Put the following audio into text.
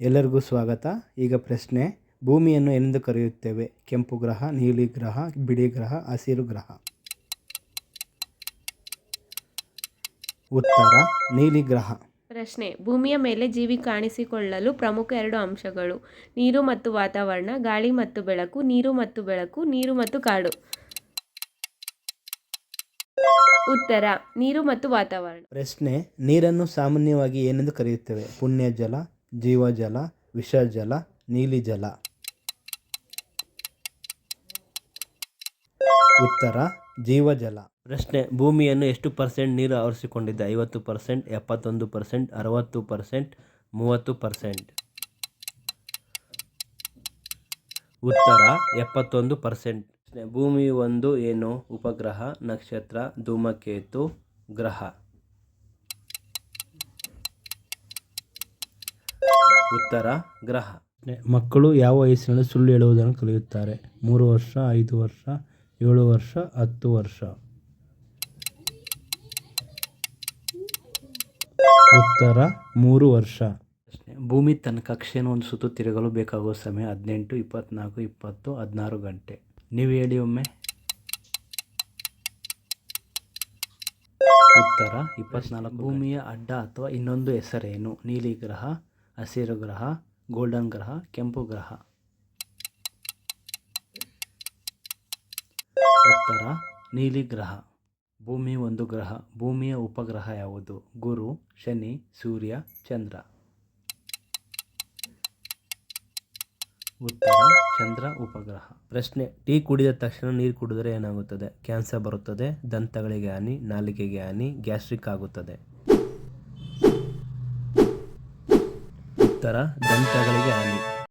ಎಲ್ಲರಿಗೂ ಸ್ವಾಗತ. ಈಗ ಪ್ರಶ್ನೆ ಭೂಮಿಯನ್ನು ಎಂದು ಕರೆಯುತ್ತೇವೆ? ಕೆಂಪು ಗ್ರಹ ನೀಲಿ ಗ್ರಹ ಬಿಳಿ ಗ್ರಹ ಹಸಿರು ಗ್ರಹ. ಉತ್ತರ ನೀಲಿ ಗ್ರಹ. ಪ್ರಶ್ನೆ ಭೂಮಿಯ ಮೇಲೆ ಜೀವಿ ಕಾಣಿಸಿಕೊಳ್ಳಲು ಪ್ರಮುಖ ಎರಡು ಅಂಶಗಳು ನೀರು ಮತ್ತು ವಾತಾವರಣ ಗಾಳಿ ಮತ್ತು ಬೆಳಕು ನೀರು ಮತ್ತು ಬೆಳಕು ನೀರು ಮತ್ತು ಕಾಡು. ಉತ್ತರ ನೀರು ಮತ್ತು ವಾತಾವರಣ. ಪ್ರಶ್ನೆ ನೀರನ್ನು ಸಾಮಾನ್ಯವಾಗಿ ಏನೆಂದು ಕರೆಯುತ್ತೇವೆ? ಪುಣ್ಯ ಜಲ ಜೀವಜಲ, ವಿಷಜಲ ನೀಲಿ ಜಲ ಉತ್ತರ, ಜೀವಜಲ. ಪ್ರಶ್ನೆ, ಭೂಮಿಯನ್ನು ಎಷ್ಟು ಪರ್ಸೆಂಟ್ ನೀರು ಆವರಿಸಿಕೊಂಡಿದೆ? ಐವತ್ತು ಪರ್ಸೆಂಟ್, ಎಪ್ಪತ್ತೊಂದು ಪರ್ಸೆಂಟ್, ಅರವತ್ತು ಪರ್ಸೆಂಟ್, ಮೂವತ್ತು ಪರ್ಸೆಂಟ್. ಉತ್ತರ, ಎಪ್ಪತ್ತೊಂದು ಪರ್ಸೆಂಟ್. ಭೂಮಿ ಒಂದು ಏನು? ಉಪಗ್ರಹ, ನಕ್ಷತ್ರ, ಧೂಮಕೇತು, ಗ್ರಹ. ಉತ್ತರ ಗ್ರಹ. ಮಕ್ಕಳು ಯಾವ ವಯಸ್ಸಿನಲ್ಲಿ ಸುಳ್ಳು ಹೇಳುವುದನ್ನು ಕಲಿಯುತ್ತಾರೆ? ಮೂರು ವರ್ಷ ಐದು ವರ್ಷ ಏಳು ವರ್ಷ ಹತ್ತು ವರ್ಷ? ಉತ್ತರ ಮೂರು ವರ್ಷ. ಭೂಮಿ ತನ್ನ ಕಕ್ಷೆಯನ್ನು ಒಂದು ಸುತ್ತು ತಿರುಗಲು ಬೇಕಾಗುವ ಸಮಯ ಹದಿನೆಂಟು ಇಪ್ಪತ್ನಾಲ್ಕು ಇಪ್ಪತ್ತು ಹದಿನಾರು ಗಂಟೆ. ನೀವು ಹೇಳಿ ಒಮ್ಮೆ. ಉತ್ತರ ಇಪ್ಪತ್ನಾಲ್ಕು ಭೂಮಿಯ ಅಡ್ಡ ಅಥವಾ ಇನ್ನೊಂದು ಹೆಸರೇನು? ನೀಲಿ ಗ್ರಹ ಹಸಿರು ಗ್ರಹ, ಗೋಲ್ಡನ್ ಗ್ರಹ, ಕೆಂಪು ಗ್ರಹ. ಉತ್ತರ, ನೀಲಿ ಗ್ರಹ. ಭೂಮಿ ಒಂದು ಗ್ರಹ, ಭೂಮಿಯ ಉಪಗ್ರಹ ಯಾವುದು? ಗುರು, ಶನಿ, ಸೂರ್ಯ, ಚಂದ್ರ. ಉತ್ತರ, ಚಂದ್ರ ಉಪಗ್ರಹ. ಪ್ರಶ್ನೆ, ಟೀ ಕುಡಿದ ತಕ್ಷಣ ನೀರು ಕುಡಿದರೆ ಏನಾಗುತ್ತದೆ? ಕ್ಯಾನ್ಸರ್ ಬರುತ್ತದೆ, ದಂತಗಳಿಗೆ ಹಾನಿ, ನಾಲಿಗೆಗೆ ಹಾನಿ, ಗ್ಯಾಸ್ಟ್ರಿಕ್ ಆಗುತ್ತದೆ. ಉತ್ತರ ದಂತಗಳಿಗೆ ಹಾನಿ.